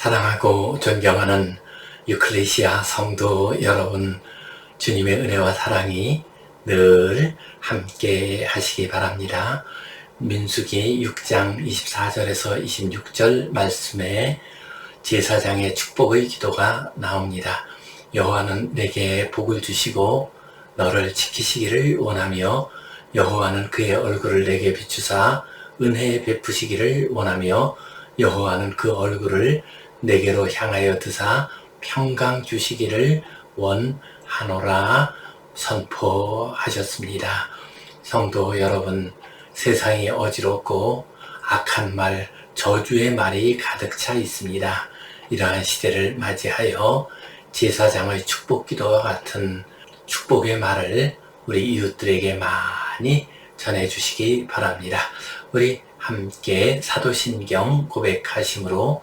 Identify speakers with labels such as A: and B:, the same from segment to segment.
A: 사랑하고 존경하는 유클레시아 성도 여러분, 주님의 은혜와 사랑이 늘 함께 하시기 바랍니다. 민수기 6장 24절에서 26절 말씀에 제사장의 축복의 기도가 나옵니다. 여호와는 내게 복을 주시고 너를 지키시기를 원하며 여호와는 그의 얼굴을 내게 비추사 은혜 베푸시기를 원하며 여호와는 그 얼굴을 내게로 향하여 드사 평강 주시기를 원하노라 선포하셨습니다. 성도 여러분, 세상이 어지럽고 악한 말, 저주의 말이 가득 차 있습니다. 이러한 시대를 맞이하여 제사장의 축복 기도와 같은 축복의 말을 우리 이웃들에게 많이 전해 주시기 바랍니다. 우리 함께 사도신경 고백하심으로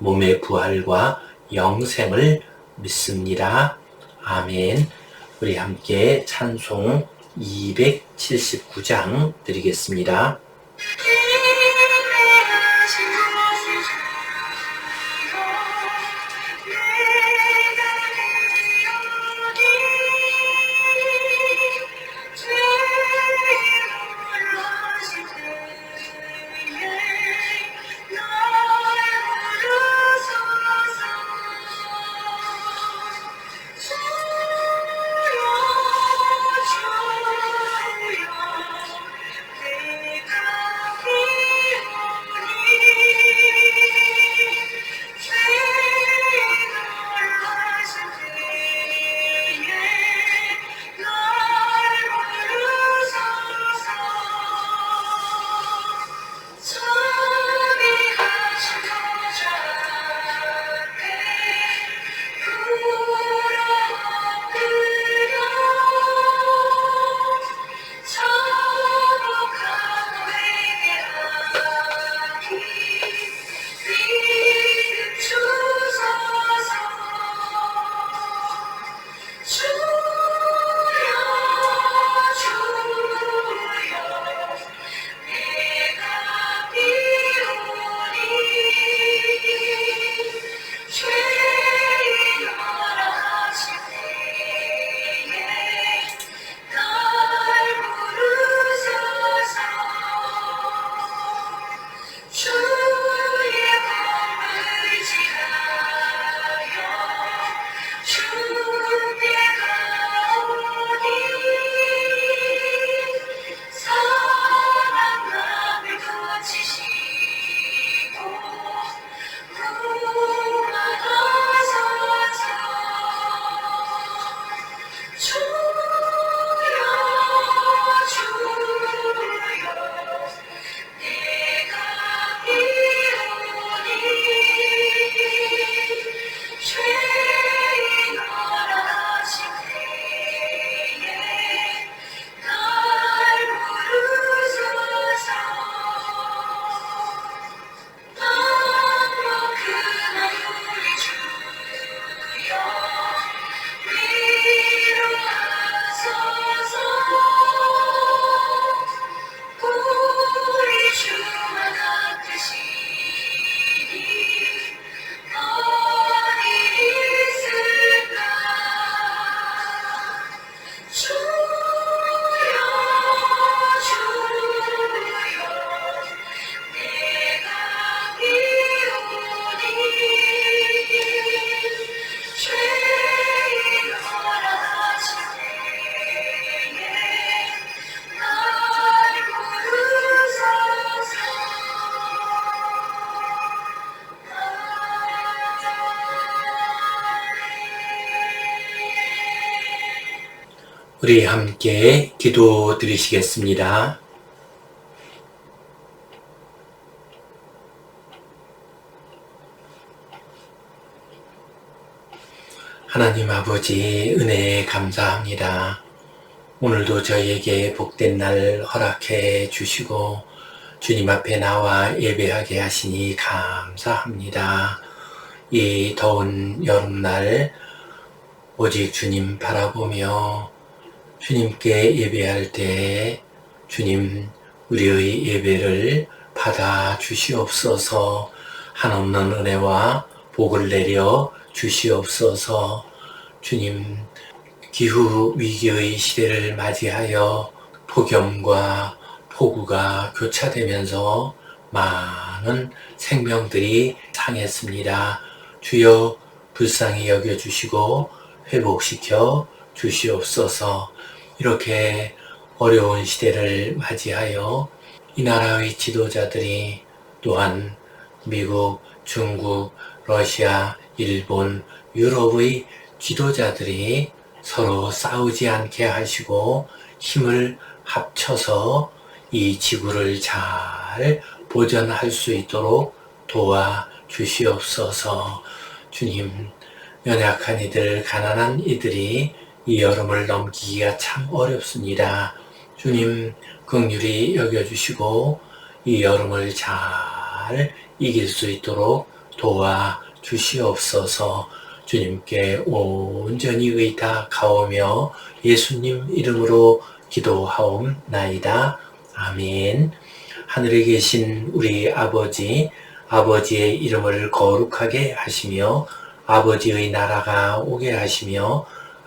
A: 몸의 부활과 영생을 믿습니다. 아멘. 우리 함께 찬송 279장 드리겠습니다. 우리 함께 기도 드리시겠습니다. 하나님 아버지 은혜에 감사합니다. 오늘도 저희에게 복된 날 허락해 주시고 주님 앞에 나와 예배하게 하시니 감사합니다. 이 더운 여름날 오직 주님 바라보며 주님께 예배할 때 주님 우리의 예배를 받아 주시옵소서. 한없는 은혜와 복을 내려 주시옵소서. 주님 기후 위기의 시대를 맞이하여 폭염과 폭우가 교차되면서 많은 생명들이 상했습니다. 주여 불쌍히 여겨주시고 회복시켜 주시옵소서 이렇게 어려운 시대를 맞이하여 이 나라의 지도자들이 또한 미국, 중국, 러시아, 일본, 유럽의 지도자들이 서로 싸우지 않게 하시고 힘을 합쳐서 이 지구를 잘 보존할 수 있도록 도와 주시옵소서. 주님, 연약한 이들, 가난한 이들이 이 여름을 넘기기가 참 어렵습니다. 주님, 긍휼히 여겨주시고 이 여름을 잘 이길 수 있도록 도와 주시옵소서 주님께 온전히 의탁하오며 예수님 이름으로 기도하옵나이다. 아멘. 하늘에 계신 우리 아버지, 아버지의 이름을 거룩하게 하시며 아버지의 나라가 오게 하시며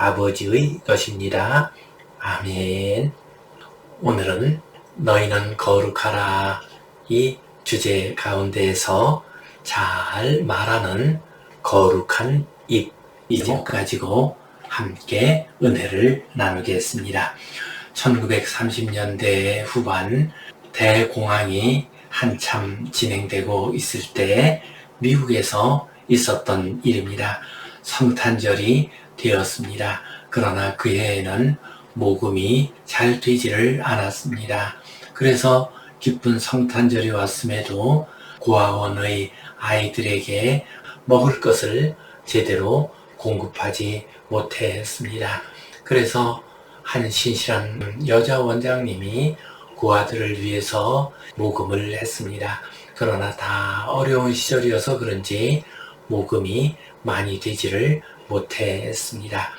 A: 아버지의 것입니다. 아멘. 오늘은 너희는 거룩하라 이 주제 가운데에서 잘 말하는 거룩한 입, 이제 가지고 함께 은혜를 나누겠습니다. 1930년대 후반 대공황이 한참 진행되고 있을 때 미국에서 있었던 일입니다. 성탄절이 되었습니다. 그러나 그 해에는 모금이 잘 되지를 않았습니다. 그래서 기쁜 성탄절이 왔음에도 고아원의 아이들에게 먹을 것을 제대로 공급하지 못했습니다. 그래서 한 신실한 여자 원장님이 고아들을 위해서 모금을 했습니다. 그러나 다 어려운 시절이어서 그런지 모금이 많이 되지를 못했습니다.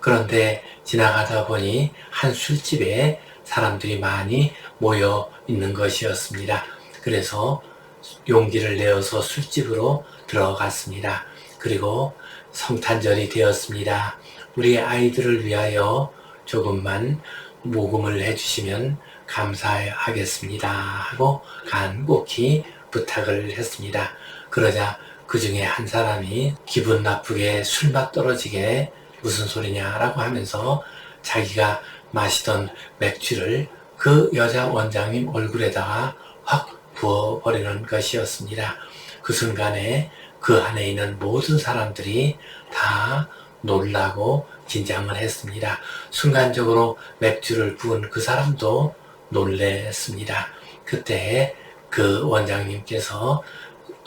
A: 그런데 지나가다 보니 한 술집에 사람들이 많이 모여 있는 것이었습니다. 그래서 용기를 내어서 술집으로 들어갔습니다. 그리고 성탄절이 되었습니다. 우리 아이들을 위하여 조금만 모금을 해주시면 감사하겠습니다. 하고 간곡히 부탁을 했습니다. 그러자 그 중에 한 사람이 기분 나쁘게 술맛 떨어지게 무슨 소리냐라고 하면서 자기가 마시던 맥주를 그 여자 원장님 얼굴에다가 확 부어버리는 것이었습니다. 그 순간에 그 안에 있는 모든 사람들이 다 놀라고 긴장을 했습니다. 순간적으로 맥주를 부은 그 사람도 놀랬습니다. 그때 그 원장님께서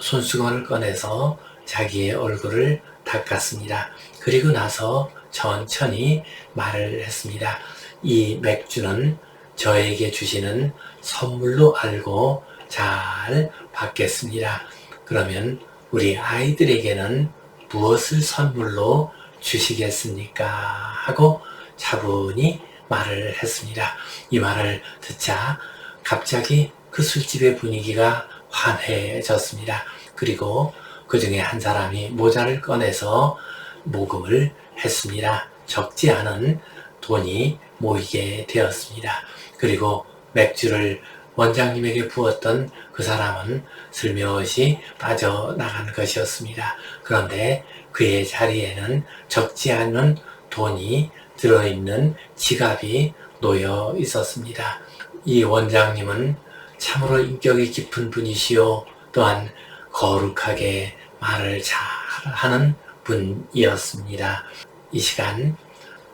A: 손수건을 꺼내서 자기의 얼굴을 닦았습니다. 그리고 나서 천천히 말을 했습니다. 이 맥주는 저에게 주시는 선물로 알고 잘 받겠습니다. 그러면 우리 아이들에게는 무엇을 선물로 주시겠습니까? 하고 차분히 말을 했습니다. 이 말을 듣자 갑자기 그 술집의 분위기가 환해졌습니다. 그리고 그 중에 한 사람이 모자를 꺼내서 모금을 했습니다. 적지 않은 돈이 모이게 되었습니다. 그리고 맥주를 원장님에게 부었던 그 사람은 슬며시 빠져나간 것이었습니다. 그런데 그의 자리에는 적지 않은 돈이 들어있는 지갑이 놓여 있었습니다. 이 원장님은 참으로 인격이 깊은 분이시요 또한 거룩하게 말을 잘 하는 분이었습니다. 이 시간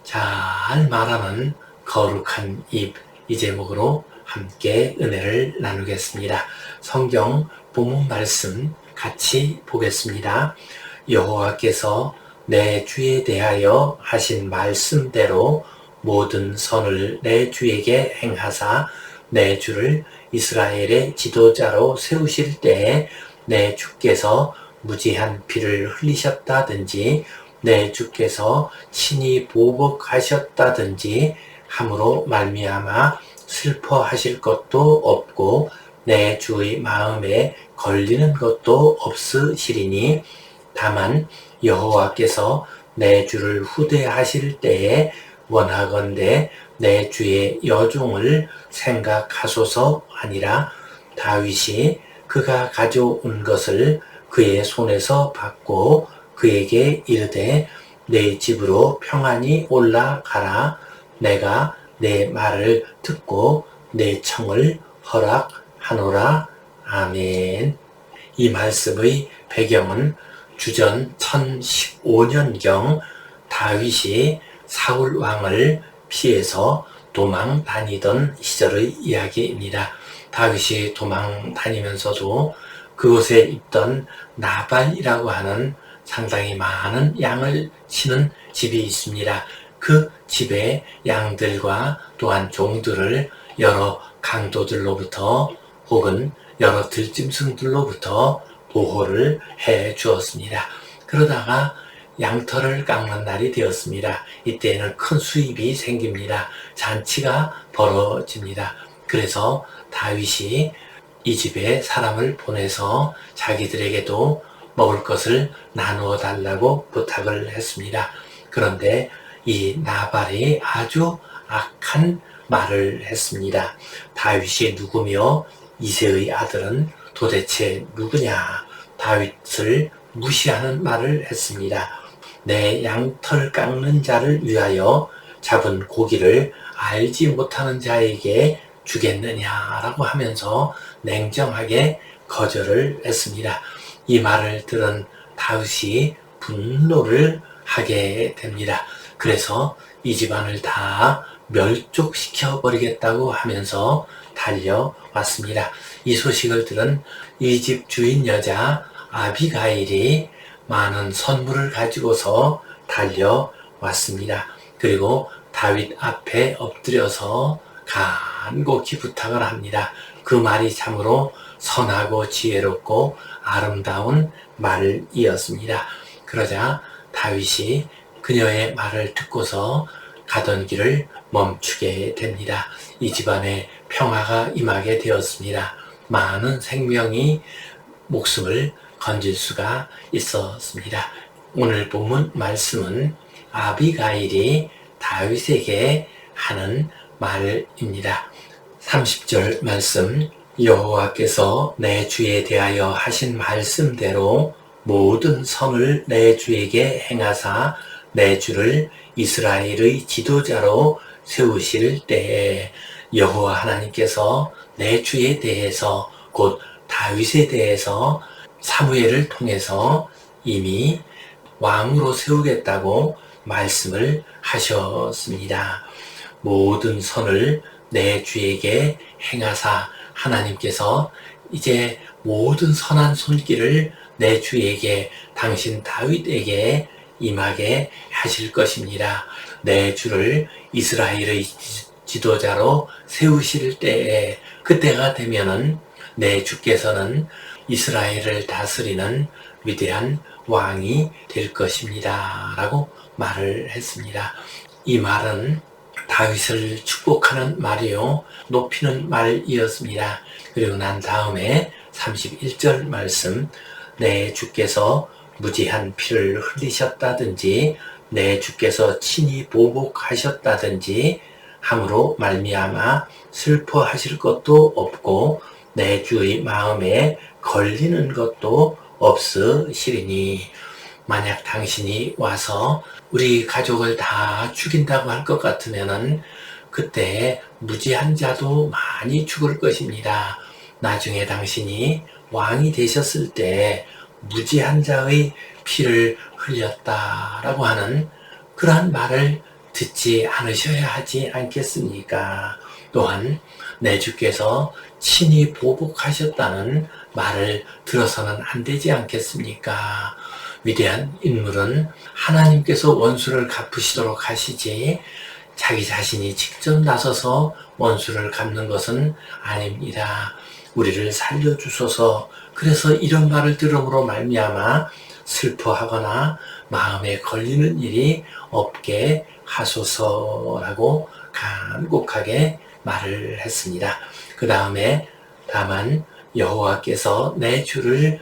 A: 잘 말하는 거룩한 입 이 제목으로 함께 은혜를 나누겠습니다. 성경 본문 말씀 같이 보겠습니다. 여호와께서 내 주에 대하여 하신 말씀대로 모든 선을 내 주에게 행하사 내 주를 이스라엘의 지도자로 세우실 때에 내 주께서 무지한 피를 흘리셨다든지 내 주께서 친히 보복하셨다든지 함으로 말미암아 슬퍼하실 것도 없고 내 주의 마음에 걸리는 것도 없으시리니 다만 여호와께서 내 주를 후대하실 때에 원하건대 내 주의 여종을 생각하소서 아니라. 다윗이 그가 가져온 것을 그의 손에서 받고 그에게 이르되 내 집으로 평안히 올라가라. 내가 내 말을 듣고 내 청을 허락하노라. 아멘. 이 말씀의 배경은 주전 1015년경 다윗이 사울 왕을 피해서 도망 다니던 시절의 이야기입니다. 다윗이 도망 다니면서도 그곳에 있던 나발이라고 하는 상당히 많은 양을 치는 집이 있습니다. 그 집의 양들과 또한 종들을 여러 강도들로부터 혹은 여러 들짐승들로부터 보호를 해 주었습니다. 그러다가 양털을 깎는 날이 되었습니다. 이때에는 큰 수입이 생깁니다. 잔치가 벌어집니다. 그래서 다윗이 이 집에 사람을 보내서 자기들에게도 먹을 것을 나누어 달라고 부탁을 했습니다. 그런데 이 나발이 아주 악한 말을 했습니다. 다윗이 누구며 이세의 아들은 도대체 누구냐? 다윗을 무시하는 말을 했습니다. 내 양털 깎는 자를 위하여 잡은 고기를 알지 못하는 자에게 주겠느냐라고 하면서 냉정하게 거절을 했습니다. 이 말을 들은 다윗이 분노를 하게 됩니다. 그래서 이 집안을 다 멸족시켜 버리겠다고 하면서 달려왔습니다. 이 소식을 들은 이 집 주인 여자 아비가일이 많은 선물을 가지고서 달려왔습니다. 그리고 다윗 앞에 엎드려서 간곡히 부탁을 합니다. 그 말이 참으로 선하고 지혜롭고 아름다운 말이었습니다. 그러자 다윗이 그녀의 말을 듣고서 가던 길을 멈추게 됩니다. 이 집안에 평화가 임하게 되었습니다. 많은 생명이 목숨을 건질 수가 있었습니다. 오늘 본문 말씀은 아비가일이 다윗에게 하는 말입니다. 30절 말씀 여호와께서 내 주에 대하여 하신 말씀대로 모든 선을 내 주에게 행하사 내 주를 이스라엘의 지도자로 세우실 때에 여호와 하나님께서 내 주에 대해서 곧 다윗에 대해서 사무엘을 통해서 이미 왕으로 세우겠다고 말씀을 하셨습니다. 모든 선을 내 주에게 행하사 하나님께서 이제 모든 선한 손길을 내 주에게 당신 다윗에게 임하게 하실 것입니다. 내 주를 이스라엘의 지도자로 세우실 때에 그때가 되면은 내 주께서는 이스라엘을 다스리는 위대한 왕이 될 것입니다. 라고 말을 했습니다. 이 말은 다윗을 축복하는 말이요. 높이는 말이었습니다. 그리고 난 다음에 31절 말씀, 내 주께서 무지한 피를 흘리셨다든지 내 주께서 친히 보복하셨다든지 함으로 말미암아 슬퍼하실 것도 없고 내 주의 마음에 걸리는 것도 없으시리니 만약 당신이 와서 우리 가족을 다 죽인다고 할 것 같으면은 그때 무지한 자도 많이 죽을 것입니다. 나중에 당신이 왕이 되셨을 때 무지한 자의 피를 흘렸다라고 하는 그러한 말을 듣지 않으셔야 하지 않겠습니까? 또한 내 주께서 친히 보복하셨다는 말을 들어서는 안 되지 않겠습니까? 위대한 인물은 하나님께서 원수를 갚으시도록 하시지 자기 자신이 직접 나서서 원수를 갚는 것은 아닙니다. 우리를 살려주소서 그래서 이런 말을 들음으로 말미암아 슬퍼하거나 마음에 걸리는 일이 없게 하소서라고 간곡하게 말을 했습니다. 그 다음에 다만 여호와께서 내 주를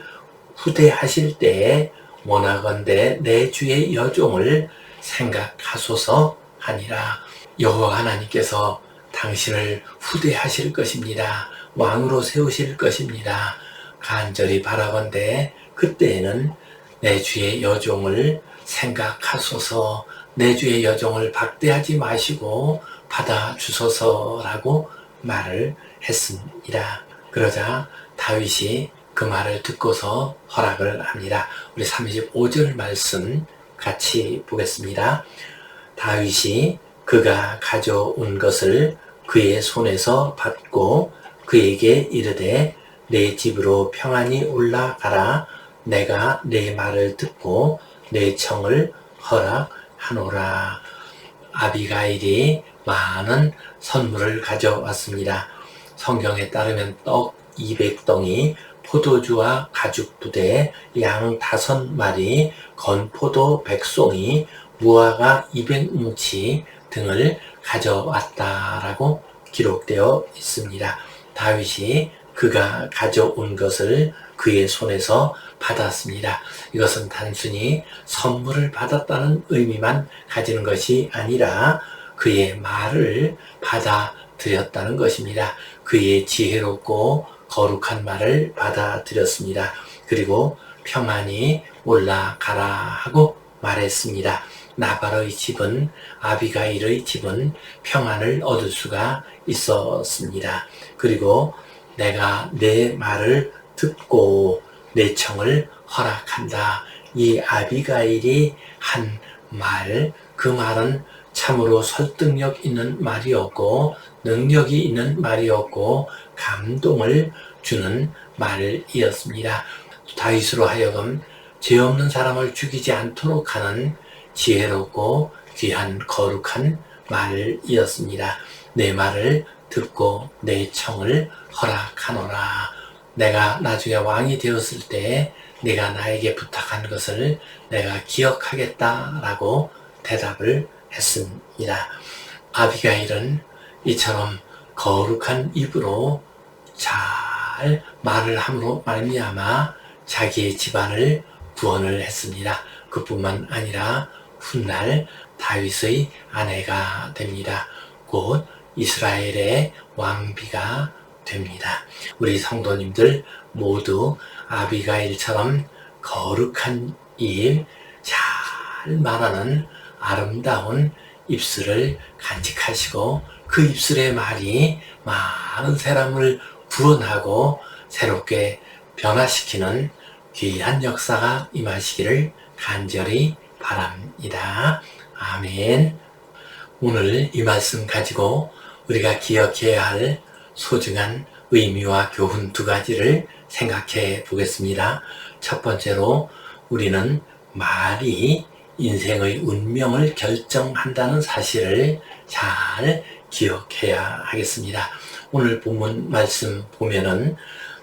A: 후대하실 때에 원하건대 내 주의 여종을 생각하소서 하니라 여호와 하나님께서 당신을 후대하실 것입니다. 왕으로 세우실 것입니다. 간절히 바라건대 그때에는 내 주의 여종을 생각하소서 내 주의 여종을 박대하지 마시고 받아 주소서라고 말을 했습니다. 그러자 다윗이 그 말을 듣고서 허락을 합니다. 우리 35절 말씀 같이 보겠습니다. 다윗이 그가 가져온 것을 그의 손에서 받고 그에게 이르되 내 집으로 평안히 올라가라 내가 내 말을 듣고 내 청을 허락하노라 아비가일이 많은 선물을 가져왔습니다. 성경에 따르면 떡 200덩이, 포도주와 가죽 부대, 양 다섯 마리, 건포도 백송이, 무화과 200뭉치 등을 가져왔다라고 기록되어 있습니다. 다윗이 그가 가져온 것을 그의 손에서 받았습니다. 이것은 단순히 선물을 받았다는 의미만 가지는 것이 아니라 그의 말을 받아들였다는 것입니다. 그의 지혜롭고 거룩한 말을 받아들였습니다. 그리고 평안히 올라가라 하고 말했습니다. 나발의 집은 아비가일의 집은 평안을 얻을 수가 있었습니다. 그리고 내가 내 말을 듣고 내 청을 허락한다. 이 아비가일이 한 말, 그 말은 참으로 설득력 있는 말이었고, 능력이 있는 말이었고, 감동을 주는 말이었습니다. 다윗으로 하여금 죄 없는 사람을 죽이지 않도록 하는 지혜롭고 귀한 거룩한 말이었습니다. 내 말을 듣고 내 청을 허락하노라. 내가 나중에 왕이 되었을 때 내가 나에게 부탁한 것을 내가 기억하겠다라고 대답을 했습니다. 아비가일은 이처럼 거룩한 입으로 잘 말을 함으로 말미암아 자기의 집안을 구원을 했습니다. 그뿐만 아니라 훗날 다윗의 아내가 됩니다. 곧 이스라엘의 왕비가 됩니다. 우리 성도님들 모두 아비가일처럼 거룩한 일, 잘 말하는 아름다운 입술을 간직하시고 그 입술의 말이 많은 사람을 구원하고 새롭게 변화시키는 귀한 역사가 임하시기를 간절히 바랍니다. 아멘. 오늘 이 말씀 가지고 우리가 기억해야 할 소중한 의미와 교훈 두 가지를 생각해 보겠습니다. 첫 번째로 우리는 말이 인생의 운명을 결정한다는 사실을 잘 기억해야 하겠습니다. 오늘 본문 말씀 보면은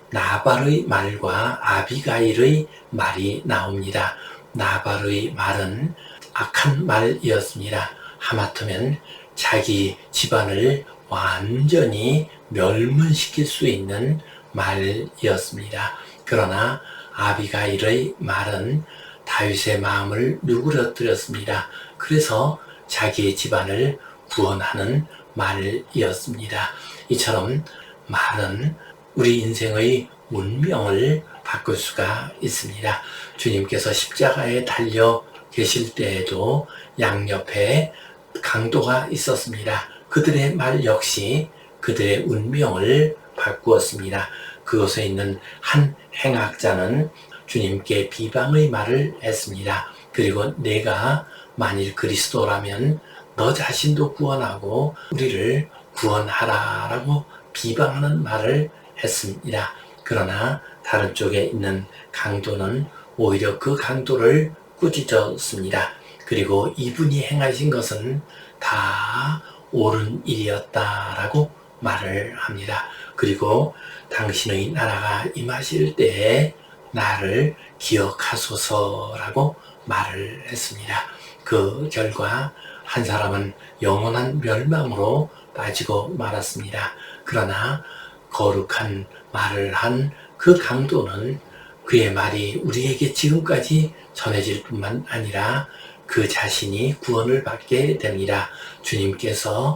A: 나발의 말과 아비가일의 말이 나옵니다. 나발의 말은 악한 말이었습니다. 하마터면 자기 집안을 완전히 멸문시킬 수 있는 말이었습니다. 그러나 아비가일의 말은 다윗의 마음을 누그러뜨렸습니다. 그래서 자기의 집안을 구원하는 말이었습니다. 이처럼 말은 우리 인생의 운명을 바꿀 수가 있습니다. 주님께서 십자가에 달려 계실 때에도 양옆에 강도가 있었습니다. 그들의 말 역시 그들의 운명을 바꾸었습니다. 그곳에 있는 한 행악자는 주님께 비방의 말을 했습니다. 그리고 내가 만일 그리스도라면 너 자신도 구원하고 우리를 구원하라 라고 비방하는 말을 했습니다. 그러나 다른 쪽에 있는 강도는 오히려 그 강도를 꾸짖었습니다. 그리고 이분이 행하신 것은 다 옳은 일이었다라고 말을 합니다. 그리고 당신의 나라가 임하실 때에 나를 기억하소서라고 말을 했습니다. 그 결과 한 사람은 영원한 멸망으로 빠지고 말았습니다. 그러나 거룩한 말을 한 그 강도는 그의 말이 우리에게 지금까지 전해질 뿐만 아니라 그 자신이 구원을 받게 됩니다. 주님께서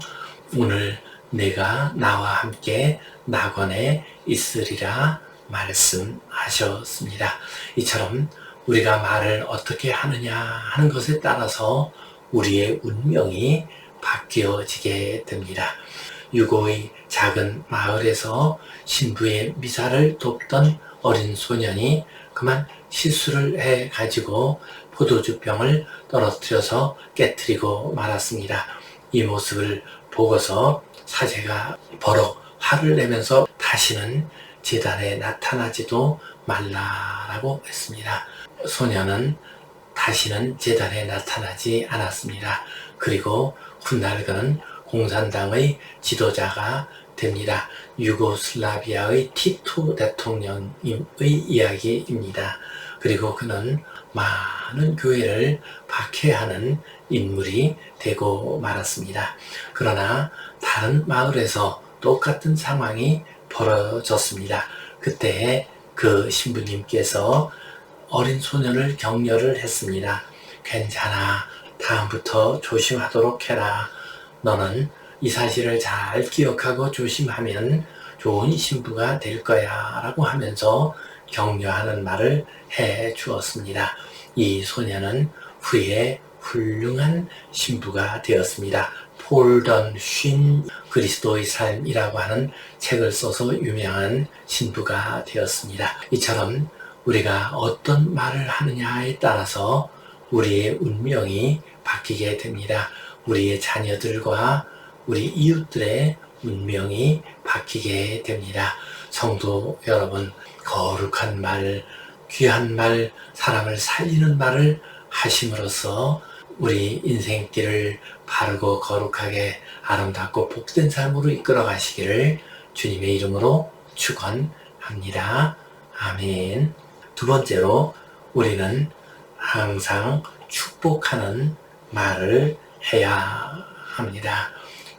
A: 오늘 내가 나와 함께 낙원에 있으리라 말씀하셨습니다. 이처럼 우리가 말을 어떻게 하느냐 하는 것에 따라서 우리의 운명이 바뀌어지게 됩니다. 유고의 작은 마을에서 신부의 미사를 돕던 어린 소년이 그만 실수를 해 가지고 포도주 병을 떨어뜨려서 깨뜨리고 말았습니다. 이 모습을 보고서 사제가 버럭 화를 내면서 다시는 재단에 나타나지도 말라라고 했습니다. 소녀는 다시는 재단에 나타나지 않았습니다. 그리고 훗날 그는 공산당의 지도자가 됩니다. 유고슬라비아의 티토 대통령의 이야기입니다. 그리고 그는 많은 교회를 박해하는 인물이 되고 말았습니다. 그러나 다른 마을에서 똑같은 상황이 벌어졌습니다. 그때 그 신부님께서 어린 소년을 격려를 했습니다. 괜찮아. 다음부터 조심하도록 해라. 너는 이 사실을 잘 기억하고 조심하면 좋은 신부가 될 거야. 라고 하면서 격려하는 말을 해 주었습니다. 이 소녀는 후에 훌륭한 신부가 되었습니다. 폴던 쉰 그리스도의 삶이라고 하는 책을 써서 유명한 신부가 되었습니다. 이처럼 우리가 어떤 말을 하느냐에 따라서 우리의 운명이 바뀌게 됩니다. 우리의 자녀들과 우리 이웃들의 운명이 바뀌게 됩니다. 성도 여러분, 거룩한 말, 귀한 말, 사람을 살리는 말을 하심으로써 우리 인생길을 바르고 거룩하게 아름답고 복된 삶으로 이끌어 가시기를 주님의 이름으로 축원합니다. 아멘. 두 번째로 우리는 항상 축복하는 말을 해야 합니다.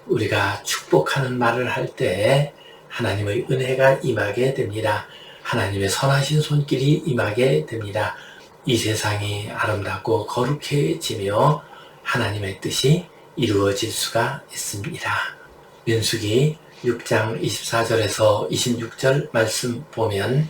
A: 우리가 축복하는 말을 할 때 하나님의 은혜가 임하게 됩니다. 하나님의 선하신 손길이 임하게 됩니다. 이 세상이 아름답고 거룩해지며 하나님의 뜻이 이루어질 수가 있습니다. 민수기 6장 24절에서 26절 말씀 보면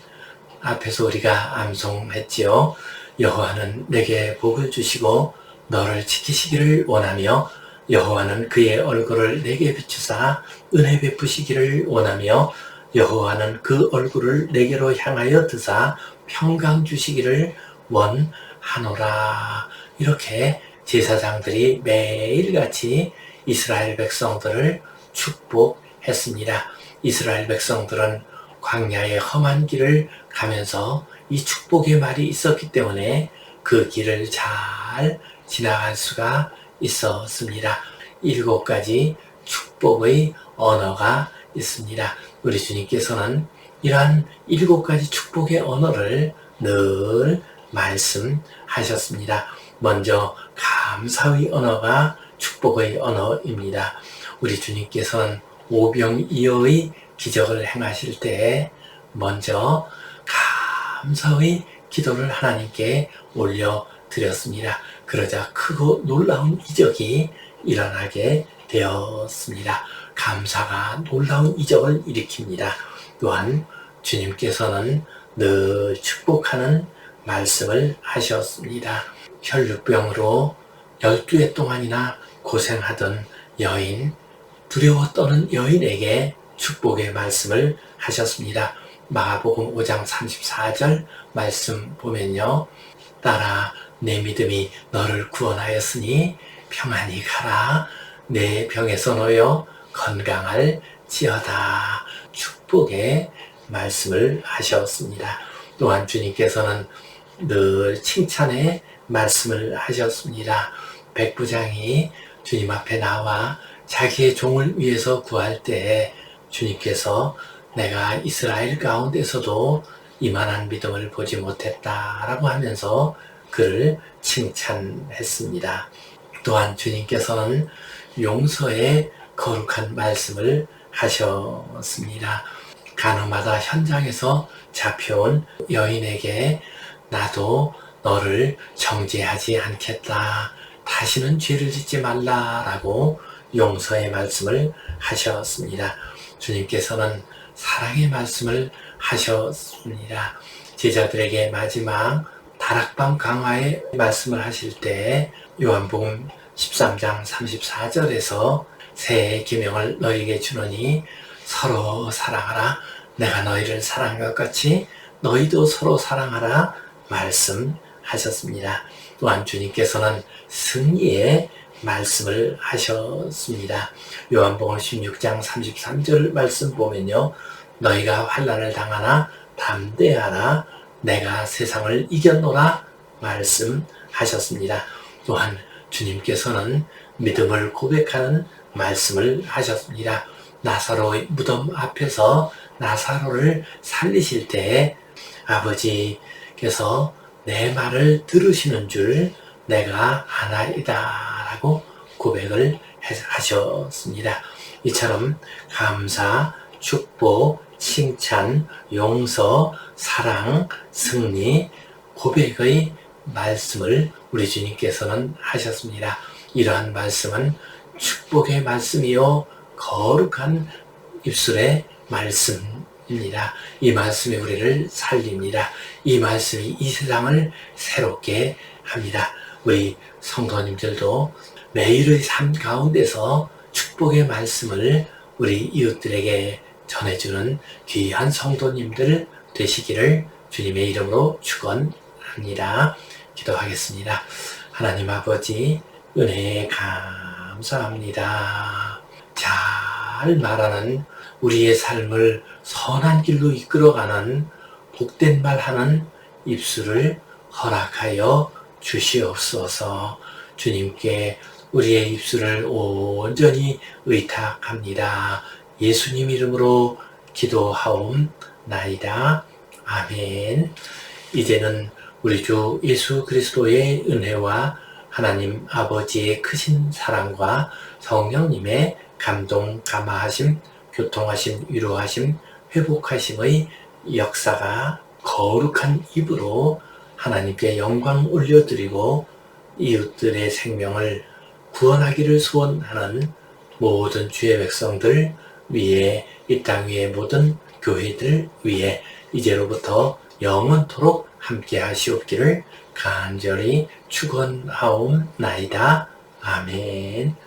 A: 앞에서 우리가 암송했지요. 여호와는 내게 복을 주시고 너를 지키시기를 원하며 여호와는 그의 얼굴을 내게 비추사 은혜 베푸시기를 원하며 여호와는 그 얼굴을 내게로 향하여 드사 평강 주시기를 원하노라. 이렇게 제사장들이 매일같이 이스라엘 백성들을 축복했습니다. 이스라엘 백성들은 광야의 험한 길을 가면서 이 축복의 말이 있었기 때문에 그 길을 잘 지나갈 수가 있었습니다. 일곱 가지 축복의 언어가 있습니다. 우리 주님께서는 이러한 일곱 가지 축복의 언어를 늘 말씀하셨습니다. 먼저 감사의 언어가 축복의 언어입니다. 우리 주님께서는 오병이어의 기적을 행하실 때 먼저 감사의 기도를 하나님께 올려 드렸습니다. 그러자 크고 놀라운 이적이 일어나게 되었습니다. 감사가 놀라운 이적을 일으킵니다. 또한 주님께서는 늘 축복하는 말씀을 하셨습니다. 혈류병으로 12해 동안이나 고생하던 여인, 두려워 떠는 여인에게 축복의 말씀을 하셨습니다. 마가복음 5장 34절 말씀 보면요. 따라 내 믿음이 너를 구원하였으니 평안히 가라. 내 병에서 놓여 건강할 지어다. 축복의 말씀을 하셨습니다. 또한 주님께서는 늘 칭찬의 말씀을 하셨습니다. 백부장이 주님 앞에 나와 자기의 종을 위해서 구할 때 주님께서 내가 이스라엘 가운데서도 이만한 믿음을 보지 못했다라고 하면서 그를 칭찬했습니다. 또한 주님께서는 용서의 거룩한 말씀을 하셨습니다. 간호마다 현장에서 잡혀온 여인에게 나도 너를 정죄하지 않겠다. 다시는 죄를 짓지 말라라고 용서의 말씀을 하셨습니다. 주님께서는 사랑의 말씀을 하셨습니다. 제자들에게 마지막 다락방 강화의 말씀을 하실 때 요한복음 13장 34절에서 새 계명을 너희에게 주노니 서로 사랑하라 내가 너희를 사랑한 것 같이 너희도 서로 사랑하라 말씀 하셨습니다. 또한 주님께서는 승리의 말씀을 하셨습니다. 요한복음 16장 33절 말씀 보면요. 너희가 환란을 당하나 담대하라 내가 세상을 이겼노라 말씀하셨습니다. 또한 주님께서는 믿음을 고백하는 말씀을 하셨습니다. 나사로의 무덤 앞에서 나사로를 살리실 때 아버지께서 내 말을 들으시는 줄 내가 아나이다 라고 고백을 하셨습니다. 이처럼 감사, 축복, 칭찬, 용서, 사랑, 승리, 고백의 말씀을 우리 주님께서는 하셨습니다. 이러한 말씀은 축복의 말씀이요, 거룩한 입술의 말씀입니다. 이 말씀이 우리를 살립니다. 이 말씀이 이 세상을 새롭게 합니다. 우리 성도님들도 매일의 삶 가운데서 축복의 말씀을 우리 이웃들에게 전해주는 귀한 성도님들 되시기를 주님의 이름으로 축원합니다. 기도하겠습니다. 하나님 아버지 은혜 감사합니다. 잘 말하는 우리의 삶을 선한 길로 이끌어가는 복된 말 하는 입술을 허락하여 주시옵소서. 주님께 우리의 입술을 온전히 의탁합니다. 예수님 이름으로 기도하옵나이다. 아멘. 이제는 우리 주 예수 그리스도의 은혜와 하나님 아버지의 크신 사랑과 성령님의 감동, 감화하심, 교통하심, 위로하심, 회복하심의 역사가 거룩한 입으로 하나님께 영광 올려드리고 이웃들의 생명을 구원하기를 소원하는 모든 주의 백성들 위에 이 땅 위의 모든 교회들 위에 이제로부터 영원토록 함께 하시옵기를 간절히 축원하옵나이다. 아멘.